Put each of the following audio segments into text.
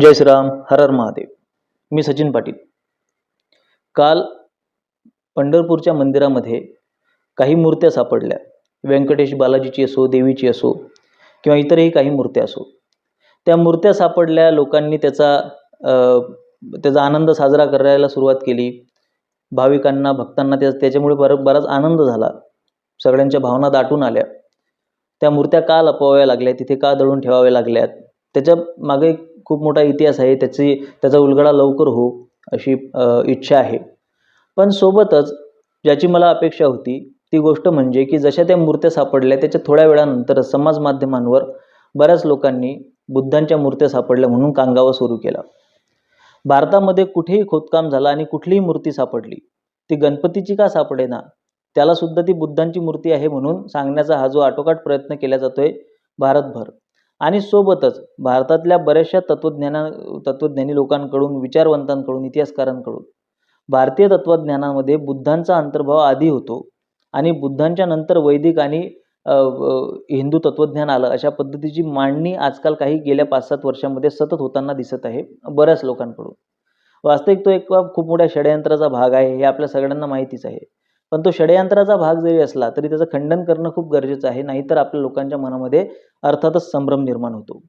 जय श्रीराम हर हर महादेव. मी सचिन पाटील. काल पंढरपूरच्या मंदिरामध्ये काही मूर्त्या सापडल्या. व्यंकटेश बालाजीची असो देवीची असो किंवा इतरही काही मूर्त्या असो. त्या मूर्त्या सापडल्या लोकांनी त्याचा त्याचा आनंद साजरा करायला सुरुवात केली. भाविकांना भक्तांना त्या त्याच्यामुळे बर बराच आनंद झाला. सगळ्यांच्या भावना दाटून आल्या. त्या मूर्त्या का लपवाव्या लागल्या? तिथे का दळून ठेवाव्या लागल्यात? त्याच्यामागे एक खूप मोठा इतिहास आहे त्याची त्याचा उलगडा लवकर हो अशी इच्छा आहे. पण सोबतच ज्याची मला अपेक्षा होती ती गोष्ट म्हणजे की जशा त्या मूर्त्या सापडल्या त्याच्या थोड्या वेळानंतर समाज माध्यमांवर बऱ्याच लोकांनी बुद्धांच्या मूर्त्या सापडल्या म्हणून कांगावा सुरू केला. भारतामध्ये कुठेही खोदकाम झालं आणि कुठलीही मूर्ती सापडली ती गणपतीची का सापडेना त्याला सुद्धा ती बुद्धांची मूर्ती आहे म्हणून सांगण्याचा हा जो आटोकाट प्रयत्न केला जातोय भारतभर. आणि सोबतच भारतातल्या बऱ्याचशा तत्वज्ञाना तत्वज्ञानी लोकांकडून विचारवंतांकडून इतिहासकारांकडून भारतीय तत्वज्ञानामध्ये बुद्धांचा अंतर्भाव आधी होतो आणि बुद्धांच्या नंतर वैदिक आणि हिंदू तत्वज्ञान आलं अशा पद्धतीची मांडणी आजकाल काही गेल्या पाच सात वर्षामध्ये सतत होताना दिसत आहे बऱ्याच लोकांकडून. वास्तविक तो एक खूप मोठ्या षडयंत्राचा भाग आहे हे आपल्या सगळ्यांना माहितीच आहे. पण तो षडयंत्राचा भाग जरी असला तरी त्याचं खंडन करणं खूप गरजेचं आहे. नाहीतर आपल्या लोकांच्या मनामध्ये अर्थातच संभ्रम निर्माण होतो.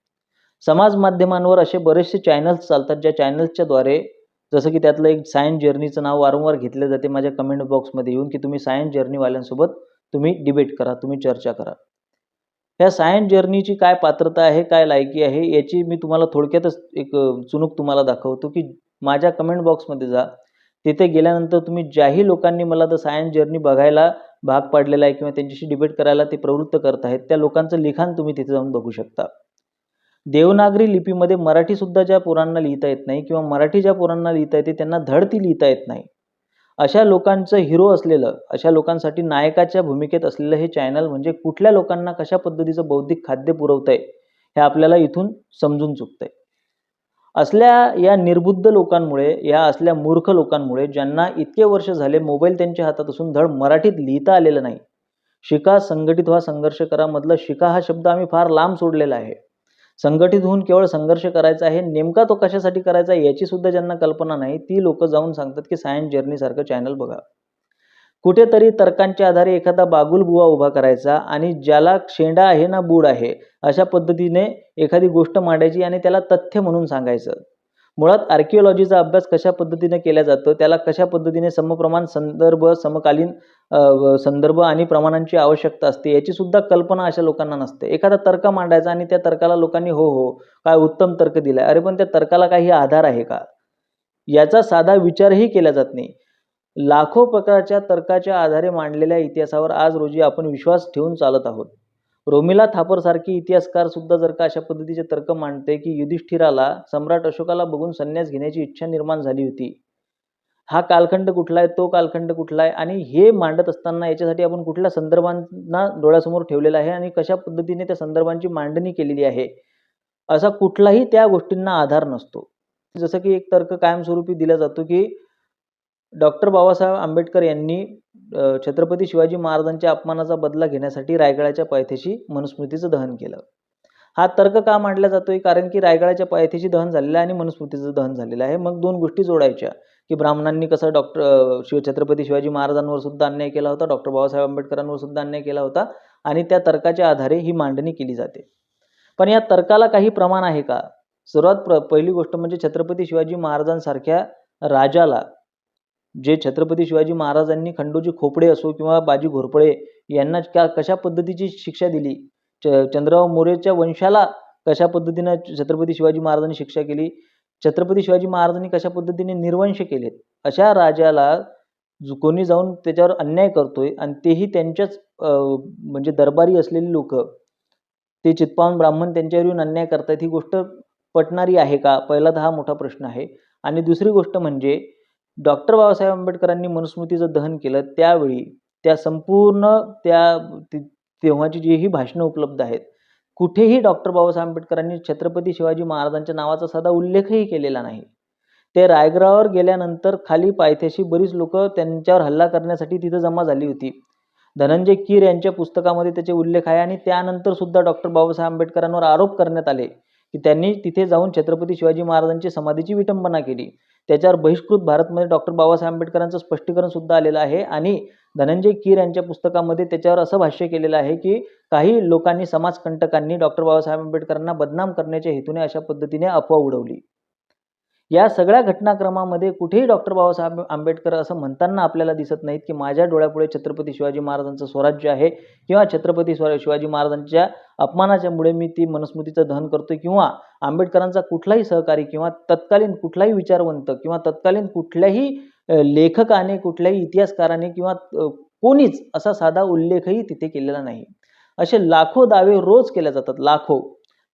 समाज माध्यमांवर असे बरेचसे चॅनल्स चालतात ज्या चॅनल्सच्याद्वारे जसं की त्यातलं एक सायन्स जर्नीचं नाव वारंवार घेतलं जाते माझ्या कमेंट बॉक्समध्ये येऊन की तुम्ही सायन्स जर्नीवाल्यांसोबत तुम्ही डिबेट करा तुम्ही चर्चा करा. ह्या सायन्स जर्नीची काय पात्रता आहे काय लायकी आहे याची मी तुम्हाला थोडक्यातच एक चुनूक चुणूक तुम्हाला दाखवतो की माझ्या कमेंट बॉक्समध्ये जा तिथे गेल्यानंतर तुम्ही ज्याही लोकांनी मला द सायन्स जर्नी बघायला भाग पाडलेला आहे किंवा त्यांच्याशी डिबेट करायला ते प्रवृत्त करत आहेत त्या लोकांचं लिखाण तुम्ही तिथे जाऊन बघू शकता. देवनागरी लिपीमध्ये मराठीसुद्धा ज्या पोरांना लिहिता येत नाही किंवा मराठी ज्या पोरांना लिहिता येते त्यांना धड ती लिहिता येत नाही. अशा लोकांचं हिरो असलेलं अशा लोकांसाठी नायकाच्या भूमिकेत असलेलं हे चॅनल म्हणजे कुठल्या लोकांना कशा पद्धतीचं बौद्धिक खाद्य पुरवतंय हे आपल्याला इथून समजून चुकतंय. असल्या या निर्बुद्ध लोकांमुळे या असल्या मूर्ख लोकांमुळे ज्यांना इतके वर्ष झाले मोबाईल त्यांच्या हातात असून धड मराठीत लिहिता आलेलं नाही. शिका संघटित व्हा संघर्ष करा मधला शिका हा शब्द आम्ही फार लांब सोडलेला आहे. संघटित होऊन केवळ संघर्ष करायचा आहे नेमका तो कशासाठी करायचा आहे याची सुद्धा ज्यांना कल्पना नाही ती लोक जाऊन सांगतात की सायन्स जर्नी सारखं चॅनल बघा. कुठेतरी तर्कांच्या आधारे एखादा बागुल बुवा उभा करायचा आणि ज्याला शेंडा आहे ना बूड आहे अशा पद्धतीने एखादी गोष्ट मांडायची आणि त्याला तथ्य म्हणून सांगायचं. मुळात आर्किओलॉजीचा अभ्यास कशा पद्धतीने केला जातो त्याला कशा पद्धतीने समप्रमाण संदर्भ समकालीन संदर्भ आणि प्रमाणांची आवश्यकता असते याची सुद्धा कल्पना अशा लोकांना नसते. एखादा तर्क मांडायचा आणि त्या तर्काला लोकांनी हो हो काय उत्तम तर्क दिलाय. अरे पण त्या तर्काला काही आधार आहे का? याचा साधा विचारही केला जात नाही. लाखो प्रकारच्या तर्काच्या आधारे मांडलेल्या इतिहासावर आज रोजी आपण विश्वास ठेवून चालत आहोत. रोमिला थापरसारखी इतिहासकार सुद्धा जर का अशा पद्धतीचे तर्क मांडते की युधिष्ठिराला सम्राट अशोकाला बघून संन्यास घेण्याची इच्छा निर्माण झाली होती. हा कालखंड कुठला आहे? तो कालखंड कुठला आहे? आणि हे मांडत असताना याच्यासाठी आपण कुठल्या संदर्भांना डोळ्यासमोर ठेवलेलं आहे आणि कशा पद्धतीने त्या संदर्भांची मांडणी केलेली आहे? असा कुठलाही त्या गोष्टींना आधार नसतो. जसं की एक तर्क कायमस्वरूपी दिला जातो की डॉक्टर बाबासाहेब आंबेडकर यांनी छत्रपती शिवाजी महाराजांच्या अपमानाचा बदला घेण्यासाठी रायगडाच्या पायथ्याशी मनुस्मृतीचं दहन केलं. हा तर्क का मांडला जातोय? कारण की रायगडाच्या पायथ्याशी दहन झालेलं आहे आणि मनुस्मृतीचं दहन झालेलं आहे. मग दोन गोष्टी जोडायच्या. की ब्राह्मणांनी कसं डॉक्टर शिव छत्रपती शिवाजी महाराजांवर सुद्धा अन्याय केला होता डॉक्टर बाबासाहेब आंबेडकरांवर सुद्धा अन्याय केला होता आणि त्या तर्काच्या आधारे ही मांडणी केली जाते. पण या तर्काला काही प्रमाण आहे का? सर्वात प्र पहिली गोष्ट म्हणजे छत्रपती शिवाजी महाराजांसारख्या राजाला जे छत्रपती शिवाजी महाराजांनी खंडोजी खोपडे असो किंवा बाजी घोरपडे यांना का कशा पद्धतीची शिक्षा दिली? च चंद्रराव मोरेच्या वंशाला कशा पद्धतीनं छत्रपती शिवाजी महाराजांनी शिक्षा केली? छत्रपती शिवाजी महाराजांनी कशा पद्धतीने निर्वंश केलेत? अशा राजाला कोणी जाऊन त्याच्यावर अन्याय करतोय आणि तेही त्यांच्याच म्हणजे दरबारी असलेली लोक ते चित्पावन ब्राह्मण त्यांच्यावर येऊन अन्याय करतायत ही गोष्ट पटणारी आहे का? पहिला तर हा मोठा प्रश्न आहे. आणि दुसरी गोष्ट म्हणजे डॉक्टर बाबासाहेब आंबेडकरांनी मनुस्मृतीचं दहन केलं त्यावेळी त्या संपूर्ण त्या तेव्हाची जी ही भाषणं उपलब्ध आहेत कुठेही डॉक्टर बाबासाहेब आंबेडकरांनी छत्रपती शिवाजी महाराजांच्या नावाचा साधा उल्लेखही केलेला नाही. ते रायगडावर गेल्यानंतर खाली पायथ्याशी बरीच लोक त्यांच्यावर हल्ला करण्यासाठी तिथं जमा झाली होती. धनंजय कीर यांच्या पुस्तकामध्ये त्याचे उल्लेख आहे आणि त्यानंतर सुद्धा डॉक्टर बाबासाहेब आंबेडकरांवर आरोप करण्यात आले की त्यांनी तिथे जाऊन छत्रपती शिवाजी महाराजांची समाधीची विटंबना केली. त्याच्यावर बहिष्कृत भारतमध्ये डॉक्टर बाबासाहेब आंबेडकरांचं स्पष्टीकरण सुद्धा आलेलं आहे. आणि धनंजय कीर यांच्या पुस्तकामध्ये त्याच्यावर असं भाष्य केलेलं आहे की काही लोकांनी समाजकंटकांनी डॉक्टर बाबासाहेब आंबेडकरांना बदनाम करण्याच्या हेतूने अशा पद्धतीने अफवा उडवली. या सगळ्या घटनाक्रमामध्ये कुठेही डॉक्टर बाबासाहेब आंबेडकर असं म्हणताना आपल्याला दिसत नाहीत की माझ्या डोळ्यापुढे छत्रपती शिवाजी महाराजांचं स्वराज्य आहे किंवा छत्रपती शिवाजी महाराजांच्या अपमानाच्यामुळे मी ती मनुस्मृतीचं दहन करतो किंवा आंबेडकरांचा कुठलाही सहकारी किंवा तत्कालीन कुठलाही विचारवंत किंवा तत्कालीन कुठल्याही लेखकाने कुठल्याही इतिहासकाराने किंवा कोणीच असा साधा उल्लेखही तिथे केलेला नाही. असे लाखो दावे रोज केले जातात लाखो.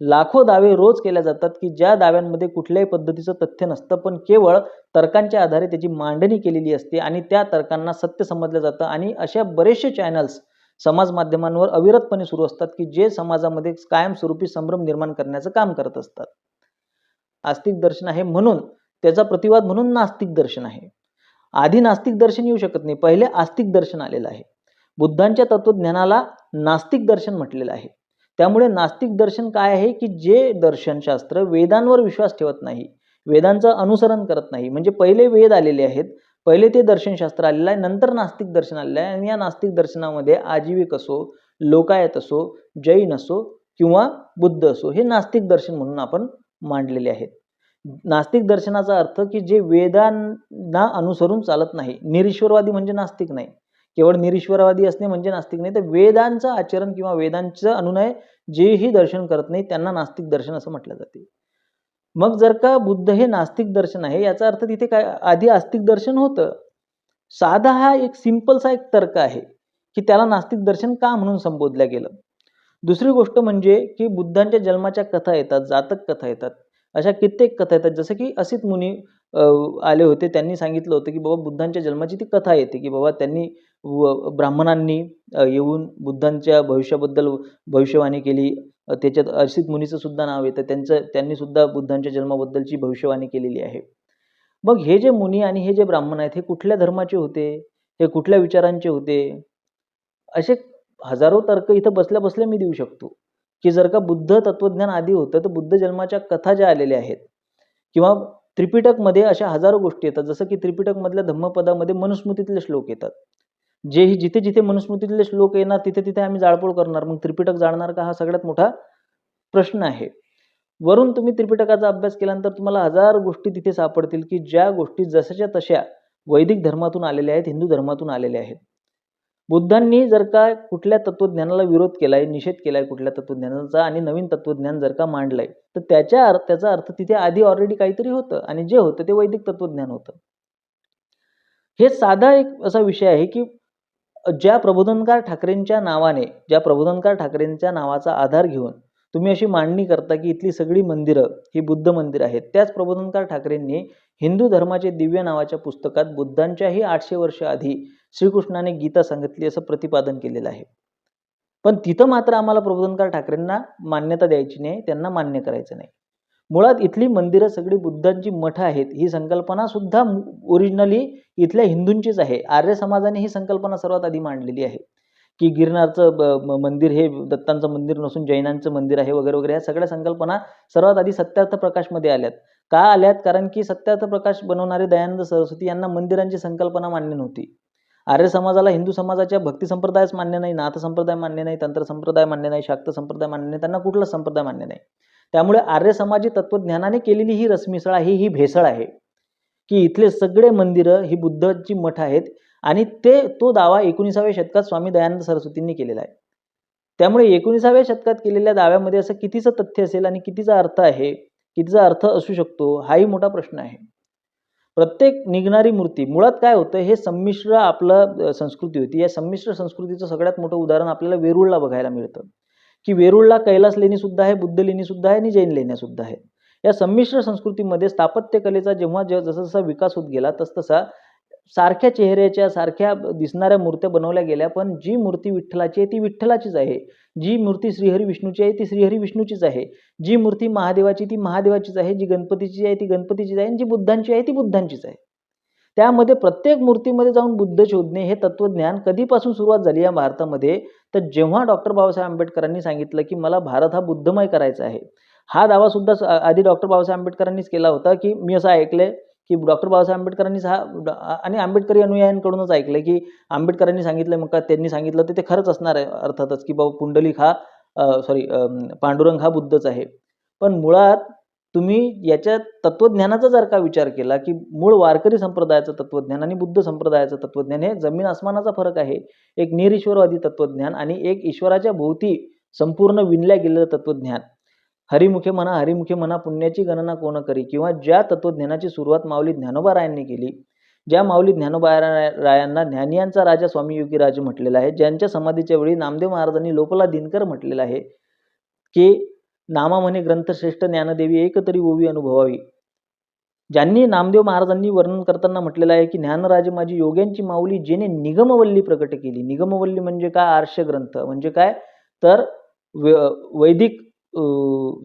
लाखो दावे रोज केले जातात की ज्या दाव्यांमध्ये कुठल्याही पद्धतीचं तथ्य नसतं पण केवळ तर्कांच्या आधारे त्याची मांडणी केलेली असते आणि त्या तर्कांना सत्य समजलं जातं आणि अशा बरेचसे चॅनल्स समाज माध्यमांवर अविरतपणे सुरू असतात की जे समाजामध्ये कायमस्वरूपी संभ्रम निर्माण करण्याचं काम करत असतात. आस्तिक दर्शन आहे म्हणून त्याचा प्रतिवाद म्हणून नास्तिक दर्शन आहे. आधी नास्तिक दर्शन येऊ शकत नाही पहिले आस्तिक दर्शन आलेलं आहे. बुद्धांच्या तत्वज्ञानाला नास्तिक दर्शन म्हटलेलं आहे. त्यामुळे नास्तिक दर्शन काय आहे की जे दर्शनशास्त्र वेदांवर विश्वास ठेवत नाही वेदांचं अनुसरण करत नाही म्हणजे पहिले वेद आलेले आहेत पहिले ते दर्शनशास्त्र आलेलं आहे नंतर नास्तिक दर्शन आलेलं आहे आणि या नास्तिक दर्शनामध्ये आजीविक असो लोकायत असो जैन असो किंवा बुद्ध असो हे नास्तिक दर्शन म्हणून आपण मांडलेले आहेत. नास्तिक दर्शनाचा अर्थ की जे वेदांना अनुसरून चालत नाही निरीश्वरवादी म्हणजे नास्तिक नाही. केवळ निरीश्वरवादी असणे म्हणजे नास्तिक नाही तर वेदांचं आचरण किंवा वेदांचं अनुनय जेही दर्शन करत नाही त्यांना नास्तिक दर्शन असं म्हटलं जाते. मग जर का बुद्ध हे नास्तिक दर्शन आहे याचा अर्थ तिथे काय आधी आस्तिक दर्शन होतं. साधा हा एक सिंपलसा एक तर्क आहे की त्याला नास्तिक दर्शन का म्हणून संबोधलं गेलं? दुसरी गोष्ट म्हणजे की बुद्धांच्या जन्माच्या कथा येतात जातक कथा येतात अशा कित्येक कथा येतात. जसं की असित मुनी आले होते त्यांनी सांगितलं होतं की बाबा बुद्धांच्या जन्माची ती कथा येते की बाबा त्यांनी व ब्राह्मणांनी येऊन बुद्धांच्या भविष्याबद्दल भविष्यवाणी केली. त्याच्यात अर्षित मुनीचं सुद्धा नाव येतं. त्यांचं त्यांनी सुद्धा बुद्धांच्या जन्माबद्दलची भविष्यवाणी केलेली आहे. मग हे जे मुनी आणि हे जे ब्राह्मण आहेत हे कुठल्या धर्माचे होते? हे कुठल्या विचारांचे होते? असे हजारो तर्क इथं बसल्या बसल्या मी देऊ शकतो. की जर का बुद्ध तत्वज्ञान आधी होतं तर बुद्ध जन्माच्या कथा ज्या आलेल्या आहेत किंवा त्रिपिटकमध्ये अशा हजारो गोष्टी येतात. जसं की त्रिपिटकमधल्या धम्मपदामध्ये मनुस्मृतीतले श्लोक येतात. जे ही जिथे जिथे मनुस्मृतीतले श्लोक येणार तिथे तिथे आम्ही जाळपोळ करणार. मग त्रिपिटक जाणणार का हा सगळ्यात मोठा प्रश्न आहे. वरून तुम्ही त्रिपिटकाचा अभ्यास केल्यानंतर तुम्हाला हजार गोष्टी तिथे सापडतील की ज्या गोष्टी जशाच्या तशा वैदिक धर्मातून आलेल्या आहेत हिंदू धर्मातून आलेल्या आहेत. बुद्धांनी जर का कुठल्या तत्वज्ञानाला विरोध केलाय निषेध केलाय कुठल्या तत्वज्ञानाचा आणि नवीन तत्वज्ञान जर का मांडलंय तर त्याच्या अर्थ त्याचा अर्थ तिथे आधी ऑलरेडी काहीतरी होतं आणि जे होतं ते वैदिक तत्वज्ञान होतं. हे साधा एक असा विषय आहे की ज्या प्रबोधनकार ठाकरेंच्या नावाने ज्या प्रबोधनकार ठाकरेंच्या नावाचा आधार घेऊन तुम्ही अशी मांडणी करता की इथली सगळी मंदिरं ही बुद्ध मंदिर आहेत त्याच प्रबोधनकार ठाकरेंनी हिंदू धर्माचे दिव्य नावाच्या पुस्तकात बुद्धांच्याही आठशे वर्ष आधी श्रीकृष्णाने गीता सांगितली असं प्रतिपादन केलेलं आहे. पण तिथं मात्र आम्हाला प्रबोधनकार ठाकरेंना मान्यता द्यायची नाही त्यांना मान्य करायचं नाही. मुळात इथली मंदिरं सगळी बुद्धांची मठ आहेत. ही संकल्पना सुद्धा ओरिजिनली इथल्या हिंदूंचीच आहे. आर्य समाजाने ही संकल्पना सर्वात आधी मांडलेली आहे. की गिरनारचं ब- मंदिर हे दत्तांचं मंदिर नसून जैनांचं मंदिर आहे वगैरे वगैरे या सगळ्या संकल्पना सर्वात आधी सत्यार्थ प्रकाशमध्ये आल्यात. का आल्यात? कारण की सत्यार्थ प्रकाश बनवणारे दयानंद सरस्वती यांना मंदिरांची संकल्पना मान्य नव्हती. आर्य समाजाला हिंदू समाजाच्या भक्ती संप्रदायच मान्य नाही नाथ संप्रदाय मान्य नाही तंत्र संप्रदाय मान्य नाही शाक्त संप्रदाय मान्य नाही त्यांना कुठलाच संप्रदाय मान्य नाही. त्यामुळे आर्य समाजी तत्वज्ञानाने केलेली ही रसमिसळ आहे ही भेसळ आहे. की इथले सगळे मंदिरं ही बुद्धची मठ आहेत आणि ते तो दावा एकोणीसाव्या शतकात स्वामी दयानंद सरस्वतींनी केलेला आहे. त्यामुळे एकोणीसाव्या शतकात केलेल्या दाव्यामध्ये असं कितीचं तथ्य असेल आणि कितीचा अर्थ आहे कितीचा अर्थ असू शकतो हाही मोठा प्रश्न आहे. प्रत्येक निघणारी मूर्ती मुळात काय होतं हे संमिश्र आपलं संस्कृती होती. या संमिश्र संस्कृतीचं सगळ्यात मोठं उदाहरण आपल्याला वेरूळला बघायला मिळतं. की वेरूळला कैलास लेणी सुद्धा आहे बुद्ध लेणी सुद्धा आहे आणि जैन लेण्या सुद्धा आहेत. या संमिश्र संस्कृतीमध्ये स्थापत्यकलेचा जेव्हा जसा जसा विकास होत गेला तसतसा सारख्या चेहऱ्याच्या सारख्या दिसणाऱ्या मूर्त्या बनवल्या गेल्या पण जी मूर्ती विठ्ठलाची आहे ती विठ्ठलाचीच आहे. जी मूर्ती श्रीहरी विष्णूची आहे ती श्रीहरी विष्णूचीच आहे. जी मूर्ती महादेवाची ती महादेवाचीच आहे. जी गणपतीची आहे ती गणपतीचीच आहे. आणि जी बुद्धांची आहे ती बुद्धांचीच आहे. त्यामध्ये प्रत्येक मूर्तीमध्ये जाऊन बुद्ध शोधणे हे तत्वज्ञान कधीपासून सुरुवात झाली या भारतामध्ये? तर जेव्हा डॉक्टर बाबासाहेब आंबेडकरांनी सांगितलं की मला भारत हा बुद्धमय करायचा आहे हा दावा सुद्धा आधी डॉक्टर बाबासाहेब आंबेडकरांनीच केला होता की मी असं ऐकलंय की डॉक्टर बाबासाहेब आंबेडकरांनीच हा आणि आंबेडकरी अनुयायांकडूनच ऐकलंय की आंबेडकरांनी सांगितलं मग का त्यांनी सांगितलं तर ते खरंच असणार आहे अर्थातच की बाबा पुंडलिक हा सॉरी पांडुरंग हा बुद्धच आहे. पण मुळात तुम्ही याच्या तत्वज्ञानाचा जर का विचार केला की मूळ वारकरी संप्रदायाचं तत्वज्ञान आणि बुद्ध संप्रदायाचं तत्वज्ञान हे जमीन आसमानाचा फरक आहे. एक निरीश्वरवादी तत्वज्ञान आणि एक ईश्वराच्या भोवती संपूर्ण विणल्या गेलेलं तत्वज्ञान. हरिमुखे म्हणा हरिमुखे म्हणा पुण्याची गणना कोण करी किंवा ज्या तत्वज्ञानाची सुरुवात माऊली ज्ञानोबा रायांनी केली ज्या माऊली ज्ञानोबा रायांना ज्ञानियांचा राजा स्वामी योगी राज म्हटलेला आहे ज्यांच्या समाधीच्या वेळी नामदेव महाराजांनी लोपला दिनकर म्हटलेलं आहे की नामा म्हणे ग्रंथश्रेष्ठ ज्ञानदेवी एकतरी ओवी अनुभवावी. ज्यांनी नामदेव महाराजांनी वर्णन करताना म्हटलेलं आहे की ज्ञानराजे माझी योग्यांची माऊली जेने निगमवल्ली प्रकट केली. निगमवल्ली म्हणजे काय? आर्ष ग्रंथ. म्हणजे काय? तर वैदिक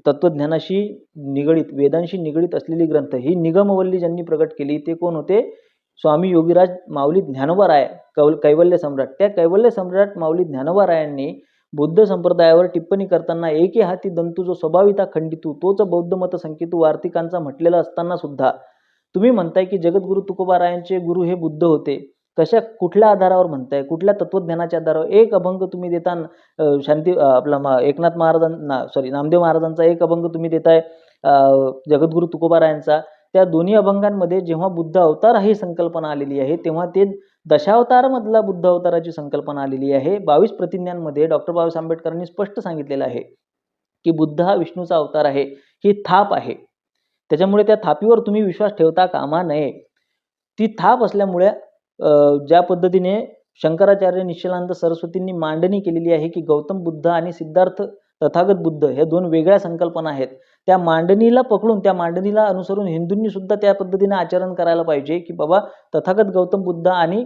तत्वज्ञानाशी निगडीत वेदांशी निगडीत असलेली ग्रंथ. ही निगमवल्ली ज्यांनी प्रकट केली ते कोण होते? स्वामी योगीराज माऊली ज्ञानवराय कौ कैवल्य सम्राट. त्या कैवल्य सम्राट माऊली ज्ञानवरायांनी बुद्ध संप्रदायावर टिप्पणी करताना एके हाती दंतू जो स्वभाविता खंडितू तोच बौद्ध मत संकेतू वार्तिकांचा म्हटलेला असताना सुद्धा. तुम्ही म्हणताय की जगद्गुरु तुकोबारायांचे गुरु हे बुद्ध होते. कशा कुठल्या आधारावर म्हणताय? कुठल्या तत्वज्ञानाच्या आधारावर? एक अभंग तुम्ही देता शांती आपला मा- एकनाथ महाराजांना सॉरी नामदेव महाराजांचा एक अभंग तुम्ही देताय जगद्गुरु तुकोबारायांचा. त्या दोन्ही अभंगांमध्ये जेव्हा बुद्ध अवतार ही संकल्पना आलेली आहे तेव्हा ते दशावतारमधला बुद्ध अवताराची संकल्पना आलेली आहे. बावीस प्रतिज्ञांमध्ये डॉक्टर बाबासाहेब आंबेडकरांनी स्पष्ट सांगितलेलं आहे की बुद्ध हा विष्णूचा अवतार आहे. ही थाप आहे. त्याच्यामुळे त्या थापीवर तुम्ही विश्वास ठेवता कामा नये. ती थाप असल्यामुळे ज्या पद्धतीने शंकराचार्य निश्चलानंद सरस्वतींनी मांडणी केलेली आहे की गौतम बुद्ध आणि सिद्धार्थ तथागत बुद्ध ह्या दोन वेगळ्या संकल्पना आहेत. त्या मांडणीला पकडून त्या मांडणीला अनुसरून हिंदूंनी सुद्धा त्या पद्धतीने आचरण करायला पाहिजे की बाबा तथागत गौतम बुद्ध आणि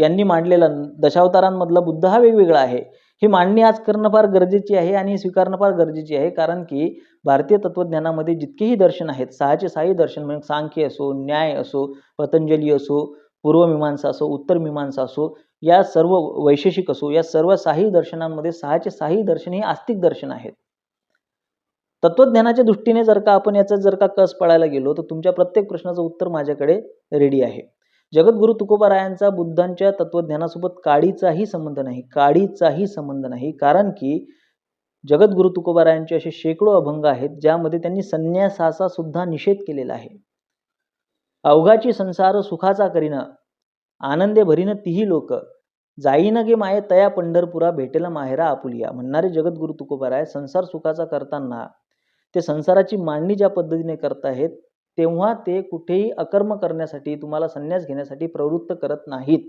यांनी मांडलेला दशावतारांमधला बुद्ध हा वेगवेगळा आहे. ही मांडणी आज करणं फार गरजेची आहे आणि स्वीकारणं फार गरजेची आहे कारण की भारतीय तत्वज्ञानामध्ये जितकेही दर्शन आहेत सहाचे सहाही दर्शन म्हणजे सांख्य असो न्याय असो पतंजली असो पूर्वमीमांसा असो उत्तर मीमांसा असो या सर्व वैशेषिक असो या सर्व साही दर्शनांमध्ये सहाचे साही दर्शन हे आस्तिक दर्शन आहेत. तत्वज्ञानाच्या दृष्टीने जर का आपण याचा जर का कस पळायला गेलो तर तुमच्या प्रत्येक प्रश्नाचं उत्तर माझ्याकडे रेडी आहे. जगद्गुरु तुकोबारायांचा बुद्धांच्या तत्वज्ञानासोबत काडीचाही संबंध नाही काडीचाही संबंध नाही. कारण की जगद्गुरु तुकोबारायांचे असे शेकडो अभंग आहेत ज्यामध्ये त्यांनी संन्यासाचा सुद्धा निषेध केलेला आहे. अवघाची संसार सुखाचा करीना आनंदे भरीन तीही लोक जाईन गे माये तया पंढरपुरा भेटेल माहेरा आपुलिया म्हणणारे जगद्गुरु तुकोबाराय संसार सुखाचा करताना ते संसाराची मांडणी ज्या पद्धतीने करताहेत तेव्हा ते कुठेही अकर्म करण्यासाठी तुम्हाला संन्यास घेण्यासाठी प्रवृत्त करत नाहीत.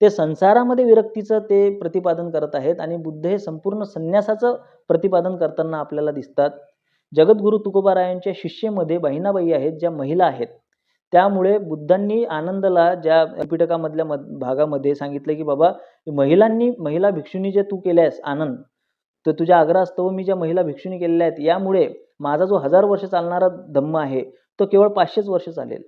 ते संसारामध्ये विरक्तीचं ते प्रतिपादन करत आहेत आणि बुद्ध हे संपूर्ण संन्यासाचं प्रतिपादन करताना आपल्याला दिसतात. जगद्गुरु तुकोबारायांच्या शिष्येमध्ये बहिणाबाई आहेत ज्या महिला आहेत. त्यामुळे बुद्धांनी आनंदला ज्या पिटकामधल्या मध भागामध्ये सांगितलं की बाबा महिलांनी महिला भिक्षुनी जे तू केल्यास आनंद तर तुझ्या आग्रहास्तव मी ज्या महिला भिक्षुनी केलेल्या आहेत यामुळे माझा जो हजार वर्ष चालणारा धम्म आहे तो केवळ पाचशेच वर्ष चालेल.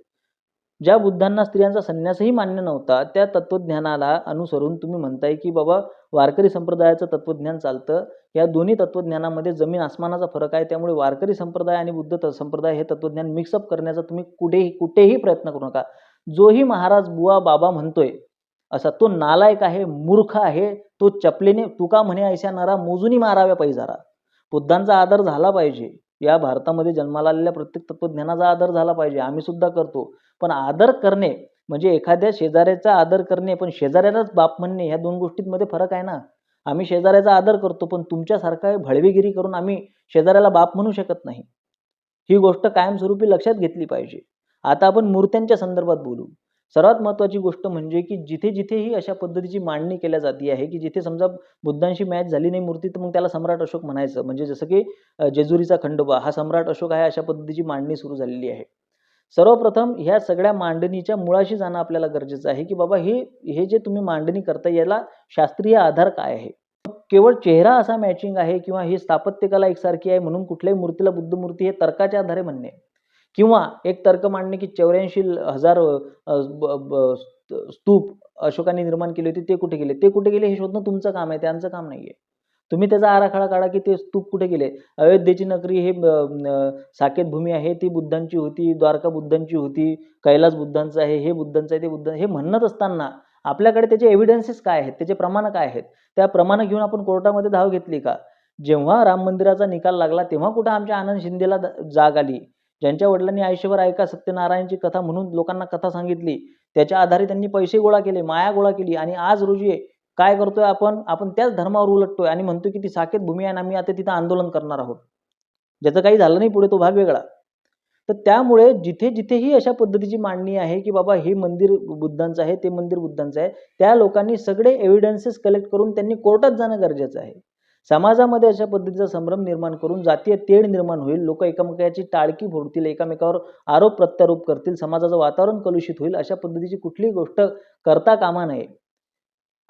ज्या बुद्धांना स्त्रियांचा संन्यासही मान्य नव्हता त्या तत्वज्ञानाला अनुसरून तुम्ही म्हणताय की बाबा वारकरी संप्रदायाचं तत्वज्ञान चालतं. या दोन्ही तत्वज्ञानामध्ये जमीन आसमानाचा फरक आहे त्यामुळे वारकरी संप्रदाय आणि बुद्ध त- संप्रदाय हे तत्वज्ञान मिक्सअप करण्याचा तुम्ही कुठेही कुठेही प्रयत्न करू नका. जोही महाराज बुवा बाबा म्हणतोय असा तो नालायक आहे मूर्ख आहे तो चपलेने तुका म्हणे ऐशा नरा मोजूनी माराव्या पैजारा बुद्धांचा आदर झाला पाहिजे. या भारतामध्ये जन्माला आलेल्या प्रत्येक तत्वज्ञानाचा आदर झाला पाहिजे. आम्ही सुद्धा करतो. पण आदर करणे म्हणजे एखाद्या शेजाऱ्याचा आदर करणे पण शेजाऱ्यालाच बाप म्हणणे ह्या दोन गोष्टींमध्ये फरक आहे ना? आम्ही शेजाऱ्याचा आदर करतो पण तुमच्यासारखा भळवेगिरी करून आम्ही शेजाऱ्याला बाप म्हणू शकत नाही. ही गोष्ट कायमस्वरूपी लक्षात घेतली पाहिजे. आता आपण मूर्त्यांच्या संदर्भात बोलू. सर्वात महत्त्वाची गोष्ट म्हणजे की जिथे जिथेही अशा पद्धतीची मांडणी केल्या जाती आहे की जिथे समजा बुद्धांशी मॅच झाली नाही मूर्ती तर मग त्याला सम्राट अशोक म्हणायचं. म्हणजे जसं की जेजुरीचा खंडोबा हा सम्राट अशोक आहे अशा पद्धतीची मांडणी सुरू झालेली आहे. सर्वप्रथम ह्या सगळ्या मांडणीच्या मुळाशी जाणं आपल्याला गरजेचं आहे की बाबा हे हे जे तुम्ही मांडणी करता याला शास्त्रीय आधार काय आहे? केवळ चेहरा असा मॅचिंग आहे किंवा ही स्थापत्यकला एकसारखी आहे म्हणून कुठल्याही मूर्तीला बुद्ध मूर्ती हे तर्काच्या आधारे म्हणणे. किंवा एक तर्क मांडणे की चौऱ्याऐंशी हजार ब- ब- स्तूप अशोकाने निर्माण केले होते ते कुठे गेले? ते कुठे गेले हे शोधणं तुमचं काम आहे त्यांचं काम नाही आहे तुम्ही त्याचा आराखडा काढा की ते स्तूप कुठे गेले? अयोध्येची नगरी हे साकेत भूमी आहे ती बुद्धांची होती द्वारका बुद्धांची होती कैलास बुद्धांचं आहे हे बुद्धांचं आहे ते बुद्ध हे म्हणत असताना आपल्याकडे त्याचे एव्हिडन्सेस काय आहेत? त्याचे प्रमाणं काय आहेत? त्या प्रमाणं घेऊन आपण कोर्टामध्ये धाव घेतली का? जेव्हा राम मंदिराचा निकाल लागला तेव्हा कुठं आमच्या आनंद शिंदेला जाग आली? ज्यांच्या वडिलांनी आयुष्यभर ऐका सत्यनारायणची कथा म्हणून लोकांना कथा सांगितली त्याच्या आधारे त्यांनी पैसे गोळा केले माया गोळा केली आणि आज रोजी काय करतोय आपण? आपण त्याच धर्मावर उलटतोय आणि म्हणतो की ती साकेत भूमी आहे आणि आम्ही आता तिथं आंदोलन करणार आहोत. ज्याचं काही झालं नाही पुढे तो भाग वेगळा. तर त्यामुळे जिथे जिथेही अशा पद्धतीची मांडणी आहे की बाबा हे मंदिर बुद्धांचं आहे ते मंदिर बुद्धांचं आहे त्या लोकांनी सगळे एव्हिडन्सेस कलेक्ट करून त्यांनी कोर्टात जाणं गरजेचं आहे. समाजामध्ये अशा पद्धतीचा संभ्रम निर्माण करून जातीय तेढ निर्माण होईल. लोक एकमेकाची टाळकी फोडतील एकमेकावर आरोप प्रत्यारोप करतील समाजाचं वातावरण कलुषित होईल अशा पद्धतीची कुठलीही गोष्ट करता कामा नये.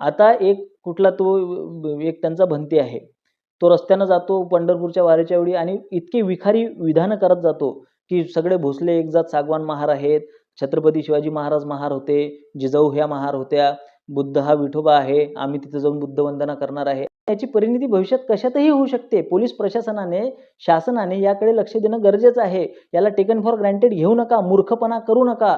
आता एक कुठला तो एक त्यांचा भंती आहे. तो रस्त्यानं जातो पंढरपूरच्या वारीच्या वेळी आणि इतके विखारी विधानं करत जातो की सगळे भोसले एकजात सागवान महार आहेत छत्रपती शिवाजी महाराज महार होते जिजाऊ ह्या महार होत्या बुद्ध हा विठोबा आहे आम्ही तिथे जाऊन बुद्ध वंदना करणार आहे. याची परिणिती भविष्यात कशातही होऊ शकते. पोलीस प्रशासनाने शासनाने याकडे लक्ष देणं गरजेचं आहे. याला टेकन फॉर ग्रँटेड घेऊ नका मूर्खपणा करू नका.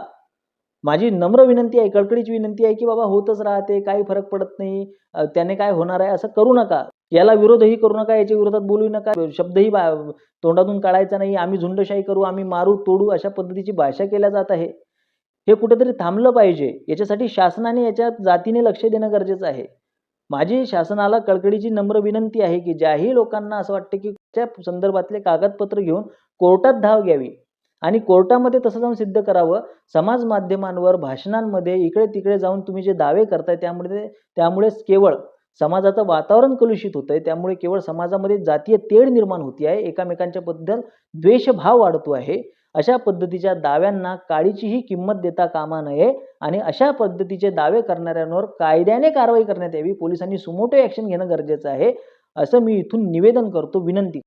माझी नम्र विनंती आहे कडकडीची विनंती आहे की बाबा होतच राहते काही फरक पडत नाही त्याने काय होणार आहे असं करू नका. याला विरोधही करू नका याच्या विरोधात बोलू नका. शब्दही बा- तोंडातून काढायचा नाही. आम्ही झुंडशाही करू आम्ही मारू तोडू अशा पद्धतीची भाषा केल्या जात आहे. हे कुठेतरी थांबलं पाहिजे. याच्यासाठी शासनाने याच्या जातीने लक्ष देणं गरजेचं आहे. माझी शासनाला कळकळीची नम्र विनंती आहे की ज्याही लोकांना असं वाटतं की त्या संदर्भातले कागदपत्र घेऊन कोर्टात धाव घ्यावी आणि कोर्टामध्ये तसं जाऊन सिद्ध करावं. समाज माध्यमांवर भाषणांमध्ये इकडे तिकडे जाऊन तुम्ही जे दावे करताय त्यामुळे त्यामुळेच केवळ समाजाचं वातावरण कलुषित होतंय. त्यामुळे केवळ समाजामध्ये जातीय तेढ निर्माण होती आहे. एकामेकांच्या बद्दल द्वेषभाव वाढतो आहे. अशा पद्धतीच्या दाव्यांना काळीचीही किंमत देता कामा नये आणि अशा पद्धतीचे दावे करणाऱ्यांवर कायद्याने कारवाई करण्यात यावी. पोलिसांनी सुमोटो ॲक्शन घेणं गरजेचं आहे असं मी इथून निवेदन करतो विनंती.